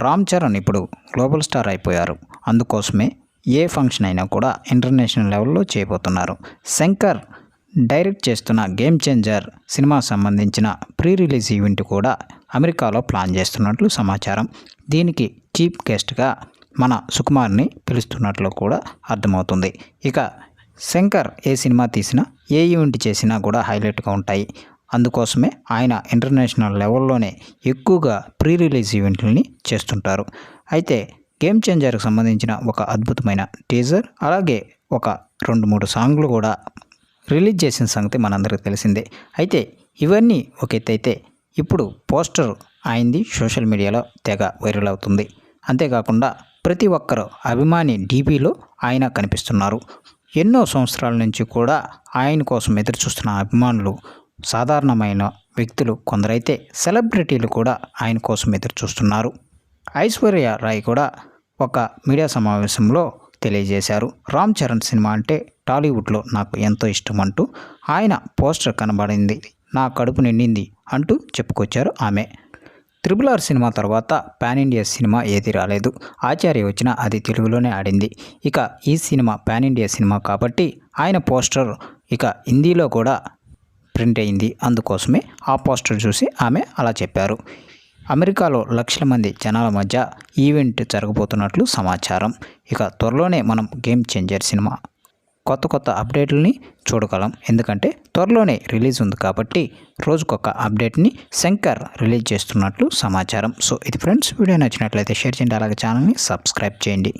రామ్ చరణ్ ఇప్పుడు global star అయిపోయారు. అందుకోసమే ఏ ఫంక్షన్ అయినా కూడా ఇంటర్నేషనల్ లెవెల్లో చేయబోతున్నారు. శంకర్ డైరెక్ట్ చేస్తున్న గేమ్ చేంజర్ సినిమా సంబంధించిన ప్రీ రిలీజ్ ఈవెంట్ కూడా అమెరికాలో ప్లాన్ చేస్తున్నట్లు సమాచారం. దీనికి చీఫ్ గెస్ట్గా మన సుకుమార్ని పిలుస్తున్నట్లు కూడా అర్థమవుతుంది. ఇక శంకర్ ఏ సినిమా తీసినా ఏ ఈవెంట్ చేసినా కూడా హైలైట్గా ఉంటాయి. అందుకోసమే ఆయన ఇంటర్నేషనల్ లెవెల్లోనే ఎక్కువగా ప్రీ రిలీజ్ ఈవెంట్లని చేస్తుంటారు. అయితే గేమ్ చేంజర్కి సంబంధించిన ఒక అద్భుతమైన టీజర్ అలాగే ఒక రెండు మూడు సాంగ్లు కూడా రిలీజ్ చేసిన సంగతి మనందరికీ తెలిసిందే. అయితే ఇవన్నీ ఒక ఎత్తు అయితే ఇప్పుడు పోస్టర్ అయింది సోషల్ మీడియాలో తెగ వైరల్ అవుతుంది. అంతేకాకుండా ప్రతి ఒక్కరు అభిమాని డీపీలో ఆయన కనిపిస్తున్నారు. ఎన్నో సంవత్సరాల నుంచి కూడా ఆయన కోసం ఎదురు చూస్తున్న అభిమానులు సాధారణమైన వ్యక్తులు కొందరైతే సెలబ్రిటీలు కూడా ఆయన కోసం ఎదురు చూస్తున్నారు ఐశ్వర్య రాయ్ కూడా ఒక మీడియా సమావేశంలో తెలియజేశారు. రామ్ చరణ్ సినిమా అంటే టాలీవుడ్లో నాకు ఎంతో ఇష్టం అంటూ ఆయన పోస్టర్ కనబడింది. నా కడుపు నిండింది అంటూ చెప్పుకొచ్చారు ఆమె. త్రిబుల్ ఆర్ సినిమా తర్వాత పాన్ ఇండియా సినిమా ఏది రాలేదు. ఆచార్య వచ్చిన అది తెలుగులోనే ఆడింది. ఇక ఈ సినిమా పాన్ ఇండియా సినిమా కాబట్టి ఆయన పోస్టర్ ఇక హిందీలో కూడా ప్రింట్ అయింది. అందుకోసమే ఆ పోస్టర్ చూసి ఆమె అలా చెప్పారు. అమెరికాలో లక్షల మంది జనాల మధ్య ఈవెంట్ జరగబోతున్నట్లు సమాచారం. ఇక త్వరలోనే మనం గేమ్ చేంజర్ సినిమా కొత్త కొత్త అప్డేట్లని చూడగలం. ఎందుకంటే త్వరలోనే రిలీజ్ ఉంది కాబట్టి రోజుకొక అప్డేట్ని శంకర్ రిలీజ్ చేస్తున్నట్లు సమాచారం. సో ఇది ఫ్రెండ్స్ వీడియో నచ్చినట్లయితే షేర్ చేయండి. అలాగే ఛానల్ని సబ్స్క్రైబ్ చేయండి.